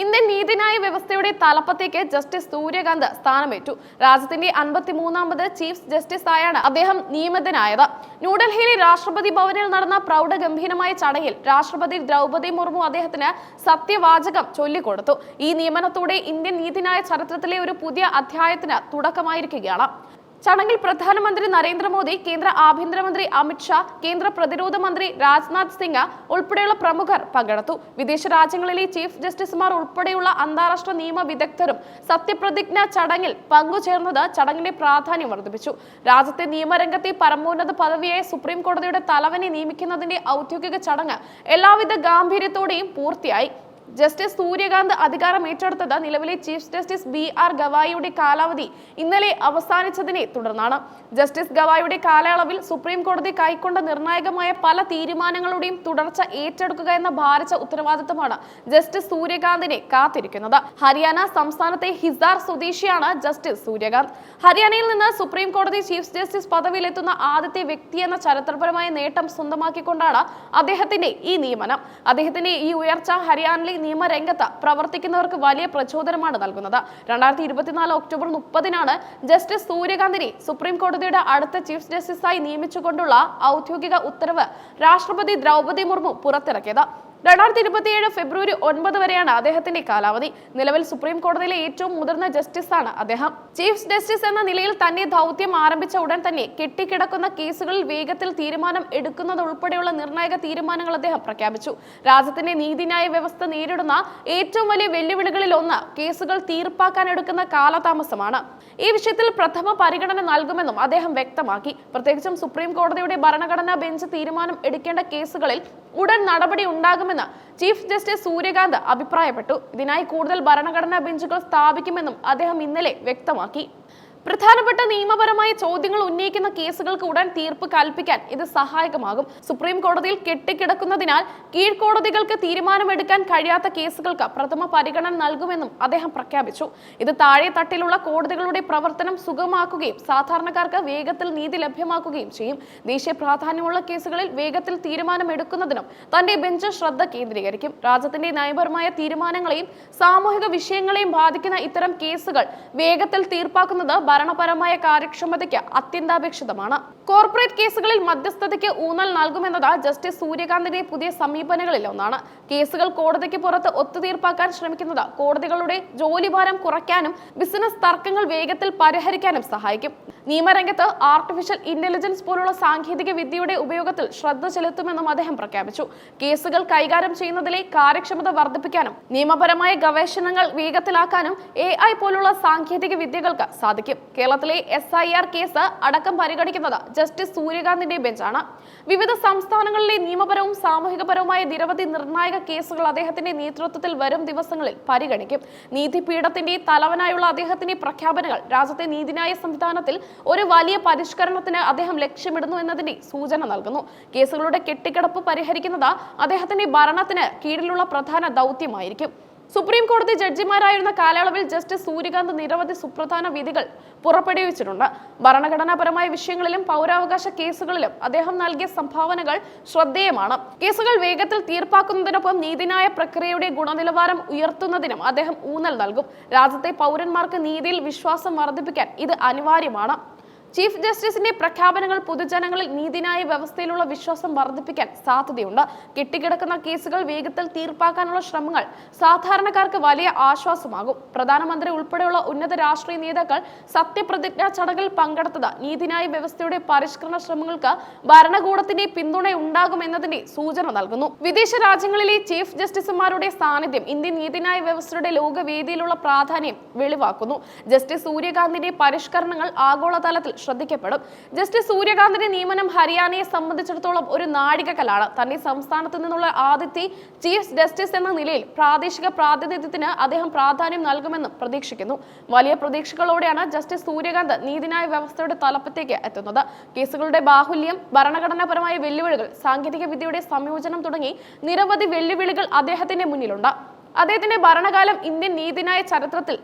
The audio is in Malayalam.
ഇന്ത്യൻ നീതിന്യായ വ്യവസ്ഥയുടെ തലപ്പത്തേക്ക് ജസ്റ്റിസ് സൂര്യകാന്ത് സ്ഥാനമേറ്റു. രാജ്യത്തിന്റെ അൻപത്തിമൂന്നാമത് ചീഫ് ജസ്റ്റിസ് ആയാണ് അദ്ദേഹം നിയമിതനായത്. ന്യൂഡൽഹിയിലെ രാഷ്ട്രപതി ഭവനിൽ നടന്ന പ്രൗഢഗംഭീരമായ ചടങ്ങിൽ രാഷ്ട്രപതി ദ്രൗപദി മുർമു അദ്ദേഹത്തിന് സത്യവാചകം ചൊല്ലിക്കൊടുത്തു. ഈ നിയമനത്തോടെ ഇന്ത്യൻ നീതിന്യായ ചരിത്രത്തിലെ ഒരു പുതിയ അധ്യായത്തിന് തുടക്കമായിരിക്കുകയാണ്. ചടങ്ങിൽ പ്രധാനമന്ത്രി നരേന്ദ്രമോദി കേന്ദ്ര ആഭ്യന്തരമന്ത്രി അമിത്ഷാ കേന്ദ്ര പ്രതിരോധ മന്ത്രി രാജ്നാഥ് സിംഗ് ഉൾപ്പെടെയുള്ള പ്രമുഖർ പങ്കെടുത്തു. വിദേശ രാജ്യങ്ങളിലെ ചീഫ് ജസ്റ്റിസുമാർ ഉൾപ്പെടെയുള്ള അന്താരാഷ്ട്ര നിയമ വിദഗ്ധരും സത്യപ്രതിജ്ഞ ചടങ്ങിൽ പങ്കുചേർന്നത് ചടങ്ങിന്റെ പ്രാധാന്യം വർദ്ധിപ്പിച്ചു. രാജ്യത്തെ നിയമരംഗത്തെ പരമോന്നത പദവിയായ സുപ്രീം കോടതിയുടെ തലവനെ നിയമിക്കുന്നതിന്റെ ഔദ്യോഗിക ചടങ്ങ് എല്ലാവിധ ഗാംഭീര്യത്തോടെയും പൂർത്തിയായി. ജസ്റ്റിസ് സൂര്യകാന്ത് അധികാരം ഏറ്റെടുത്തത് നിലവിലെ ചീഫ് ജസ്റ്റിസ് ബി ആർ ഗവായിയുടെ കാലാവധി ഇന്നലെ അവസാനിച്ചതിനെ തുടർന്നാണ്. ജസ്റ്റിസ് ഗവായിയുടെ കാലയളവിൽ സുപ്രീം കോടതി കൈക്കൊണ്ട നിർണായകമായ പല തീരുമാനങ്ങളുടെയും തുടർച്ച ഏറ്റെടുക്കുക എന്ന ഭാരിച്ച ഉത്തരവാദിത്തമാണ് ജസ്റ്റിസ് സൂര്യകാന്തിനെ കാത്തിരിക്കുന്നത്. ഹരിയാന സംസ്ഥാനത്തെ ഹിസാർ സ്വദേശിയാണ് ജസ്റ്റിസ് സൂര്യകാന്ത്. ഹരിയാനയിൽ നിന്ന് സുപ്രീം കോടതി ചീഫ് ജസ്റ്റിസ് പദവിയിലെത്തുന്ന ആദ്യത്തെ വ്യക്തി എന്ന ചരിത്രപരമായ നേട്ടം സ്വന്തമാക്കിക്കൊണ്ടാണ് അദ്ദേഹത്തിന്റെ ഈ നിയമനം. അദ്ദേഹത്തിന്റെ ഈ ഉയർച്ച ഹരിയാനയിലെ നിയമരംഗത്ത് പ്രവർത്തിക്കുന്നവർക്ക് വലിയ പ്രചോദനമാണ് നൽകുന്നത്. രണ്ടായിരത്തി ഇരുപത്തിനാല് ഒക്ടോബർ മുപ്പതിനാണ് ജസ്റ്റിസ് സൂര്യകാന്തിനെ സുപ്രീം കോടതിയുടെ അടുത്ത ചീഫ് ജസ്റ്റിസായി നിയമിച്ചുകൊണ്ടുള്ള ഔദ്യോഗിക ഉത്തരവ് രാഷ്ട്രപതി ദ്രൗപദി മുർമു പുറത്തിറക്കിയത്. രണ്ടായിരത്തി ഇരുപത്തിയേഴ് ഫെബ്രുവരി ഒൻപത് വരെയാണ് അദ്ദേഹത്തിന്റെ കാലാവധി. നിലവിൽ സുപ്രീം കോടതിയിലെ ഏറ്റവും മുതിർന്ന ജസ്റ്റിസ് ആണ് അദ്ദേഹം. ചീഫ് ജസ്റ്റിസ് എന്ന നിലയിൽ തന്നെ ദൗത്യം ആരംഭിച്ച ഉടൻ തന്നെ കെട്ടിക്കിടക്കുന്ന കേസുകളിൽ വേഗത്തിൽ തീരുമാനം എടുക്കുന്നത് ഉൾപ്പെടെയുള്ള നിർണായക തീരുമാനങ്ങൾ അദ്ദേഹം പ്രഖ്യാപിച്ചു. രാജ്യത്തിന്റെ നീതിന്യായ വ്യവസ്ഥ നേരിടുന്ന ഏറ്റവും വലിയ വെല്ലുവിളികളിൽ ഒന്ന് കേസുകൾ തീർപ്പാക്കാൻ എടുക്കുന്ന കാലതാമസമാണ്. ഈ വിഷയത്തിൽ പ്രഥമ പരിഗണന നൽകുമെന്നും അദ്ദേഹം വ്യക്തമാക്കി. പ്രത്യേകിച്ചും സുപ്രീം കോടതിയുടെ ഭരണഘടനാ ബെഞ്ച് തീരുമാനം എടുക്കേണ്ട കേസുകളിൽ ഉടൻ നടപടി ഉണ്ടാകുമെന്ന് ചീഫ് ജസ്റ്റിസ് സൂര്യകാന്ത് അഭിപ്രായപ്പെട്ടു. ഇതിനായി കൂടുതൽ ഭരണഘടനാ ബെഞ്ചുകൾ സ്ഥാപിക്കുമെന്നും അദ്ദേഹം ഇന്നലെ വ്യക്തമാക്കി. പ്രധാനപ്പെട്ട നിയമപരമായ ചോദ്യങ്ങൾ ഉന്നയിക്കുന്ന കേസുകൾക്ക് ഉടൻ തീർപ്പ് കൽപ്പിക്കാൻ ഇത് സഹായകമാകും. സുപ്രീം കോടതിയിൽ കെട്ടിക്കിടക്കുന്നതിനാൽ കീഴ്ക്കോടതികൾക്ക് തീരുമാനമെടുക്കാൻ കഴിയാത്ത കേസുകൾക്ക് പ്രഥമ പരിഗണന നൽകുമെന്നും അദ്ദേഹം പ്രഖ്യാപിച്ചു. ഇത് താഴെ തട്ടിലുള്ള കോടതികളുടെ പ്രവർത്തനം സുഗമാക്കുകയും സാധാരണക്കാർക്ക് വേഗത്തിൽ നീതി ലഭ്യമാക്കുകയും ചെയ്യും. ദേശീയ പ്രാധാന്യമുള്ള കേസുകളിൽ വേഗത്തിൽ തീരുമാനമെടുക്കുന്നതിനും തന്റെ ബെഞ്ച് ശ്രദ്ധ കേന്ദ്രീകരിക്കും. രാജ്യത്തിന്റെ നയപരമായ തീരുമാനങ്ങളെയും സാമൂഹിക വിഷയങ്ങളെയും ബാധിക്കുന്ന ഇത്തരം കേസുകൾ വേഗത്തിൽ തീർപ്പാക്കുന്നത് ഭരണപരമായ കാര്യക്ഷമതയ്ക്ക് അത്യന്താപേക്ഷിതമാണ്. കോർപ്പറേറ്റ് കേസുകളിൽ മധ്യസ്ഥതയ്ക്ക് ഊന്നൽ നൽകുമെന്നത് ജസ്റ്റിസ് സൂര്യകാന്തിന്റെ പുതിയ സമീപനങ്ങളിൽ ഒന്നാണ്. കേസുകൾ കോടതിക്ക് പുറത്ത് ഒത്തുതീർപ്പാക്കാൻ ശ്രമിക്കുന്നത് കോടതികളുടെ ജോലിഭാരം കുറയ്ക്കാനും ബിസിനസ് തർക്കങ്ങൾ വേഗത്തിൽ പരിഹരിക്കാനും സഹായിക്കും. നിയമരംഗത്ത് ആർട്ടിഫിഷ്യൽ ഇന്റലിജൻസ് പോലുള്ള സാങ്കേതിക വിദ്യയുടെ ഉപയോഗത്തിൽ ശ്രദ്ധ ചെലുത്തുമെന്നും അദ്ദേഹം പ്രഖ്യാപിച്ചു. കേസുകൾ കൈകാര്യം ചെയ്യുന്നതിലെ കാര്യക്ഷമത വർദ്ധിപ്പിക്കാനും നിയമപരമായ ഗവേഷണങ്ങൾ വേഗത്തിലാക്കാനും എ പോലുള്ള സാങ്കേതിക വിദ്യകൾക്ക് സാധിക്കും. കേരളത്തിലെ എസ് ഐ ആർ കേസ് അടക്കം പരിഗണിക്കുന്നത് ജസ്റ്റിസ് സൂര്യകാന്തിന്റെ ബെഞ്ചാണ്. വിവിധ സംസ്ഥാനങ്ങളിലെ നിയമപരവും സാമൂഹികപരവുമായ നിരവധി നിർണായക കേസുകൾ അദ്ദേഹത്തിന്റെ നേതൃത്വത്തിൽ വരും ദിവസങ്ങളിൽ പരിഗണിക്കും. നീതിപീഠത്തിന്റെ തലവനായുള്ള അദ്ദേഹത്തിന്റെ പ്രഖ്യാപനങ്ങൾ രാജ്യത്തെ നീതിന്യായ സംവിധാനത്തിൽ ഒരു വലിയ പരിഷ്കരണത്തിന് അദ്ദേഹം ലക്ഷ്യമിടുന്നു എന്നതിന്റെ സൂചന നൽകുന്നു. കേസുകളുടെ കെട്ടിക്കിടപ്പ് പരിഹരിക്കുന്നത് അദ്ദേഹത്തിന്റെ ഭരണത്തിന് കീഴിലുള്ള പ്രധാന ദൗത്യമായിരിക്കും. സുപ്രീം കോടതി ജഡ്ജിമാരായിരുന്ന കാലയളവിൽ ജസ്റ്റിസ് സൂര്യകാന്ത് നിരവധി സുപ്രധാന വിധികൾ പുറപ്പെടുവിച്ചിട്ടുണ്ട്. ഭരണഘടനാപരമായ വിഷയങ്ങളിലും പൗരാവകാശ കേസുകളിലും അദ്ദേഹം നൽകിയ സംഭാവനകൾ ശ്രദ്ധേയമാണ്. കേസുകൾ വേഗത്തിൽ തീർപ്പാക്കുന്നതിനൊപ്പം നീതിന്യായ പ്രക്രിയയുടെ ഗുണനിലവാരം ഉയർത്തുന്നതിനും അദ്ദേഹം ഊന്നൽ നൽകും. രാജ്യത്തെ പൗരന്മാർക്ക് നീതിയിൽ വിശ്വാസം വർദ്ധിപ്പിക്കാൻ ഇത് അനിവാര്യമാണ്. ചീഫ് ജസ്റ്റിസിന്റെ പ്രഖ്യാപനങ്ങൾ പൊതുജനങ്ങളിൽ നീതിന്യായ വ്യവസ്ഥയിലുള്ള വിശ്വാസം വർദ്ധിപ്പിക്കാൻ സാധ്യതയുണ്ട്. കെട്ടിക്കിടക്കുന്ന കേസുകൾ വേഗത്തിൽ തീർപ്പാക്കാനുള്ള ശ്രമങ്ങൾ സാധാരണക്കാർക്ക് വലിയ ആശ്വാസമാകും. പ്രധാനമന്ത്രി ഉൾപ്പെടെയുള്ള ഉന്നത രാഷ്ട്രീയ നേതാക്കൾ സത്യപ്രതിജ്ഞാ ചടങ്ങിൽ പങ്കെടുത്തത് നീതിന്യായ വ്യവസ്ഥയുടെ പരിഷ്കരണ ശ്രമങ്ങൾക്ക് ഭരണകൂടത്തിന്റെ പിന്തുണ ഉണ്ടാകുമെന്നതിന്റെ സൂചന നൽകുന്നു. വിദേശ രാജ്യങ്ങളിലെ ചീഫ് ജസ്റ്റിസുമാരുടെ സാന്നിധ്യം ഇന്ത്യൻ നീതിന്യായ വ്യവസ്ഥയുടെ ലോകവേദിയിലുള്ള പ്രാധാന്യം വെളിവാക്കുന്നു. ജസ്റ്റിസ് സൂര്യകാന്തിന്റെ പരിഷ്കരണങ്ങൾ ആഗോളതലത്തിൽ ശ്രദ്ധിക്കപ്പെടും. ജസ്റ്റിസ് സൂര്യകാന്തിന്റെ നിയമനം ഹരിയാനയെ സംബന്ധിച്ചിടത്തോളം ഒരു നാഴികക്കല്ലാണ്. തന്നെ സംസ്ഥാനത്ത് നിന്നുള്ള ആദ്യത്തെ ചീഫ് ജസ്റ്റിസ് എന്ന നിലയിൽ പ്രാദേശിക പ്രാതിനിധ്യത്തിന് അദ്ദേഹം പ്രാധാന്യം നൽകുമെന്നും പ്രതീക്ഷിക്കുന്നു. വലിയ പ്രതീക്ഷകളോടെയാണ് ജസ്റ്റിസ് സൂര്യകാന്ത് നീതിന്യായ വ്യവസ്ഥയുടെ തലപ്പത്തേക്ക് എത്തുന്നത്. കേസുകളുടെ ബാഹുല്യം ഭരണഘടനാപരമായ വെല്ലുവിളികൾ സാങ്കേതിക വിദ്യയുടെ സംയോജനം തുടങ്ങി നിരവധി വെല്ലുവിളികൾ അദ്ദേഹത്തിന്റെ മുന്നിലുണ്ട്. അദ്ദേഹത്തിന്റെ ഭരണകാലം ഇന്ത്യൻ നീതിന്യായ ചരിത്രത്തിൽ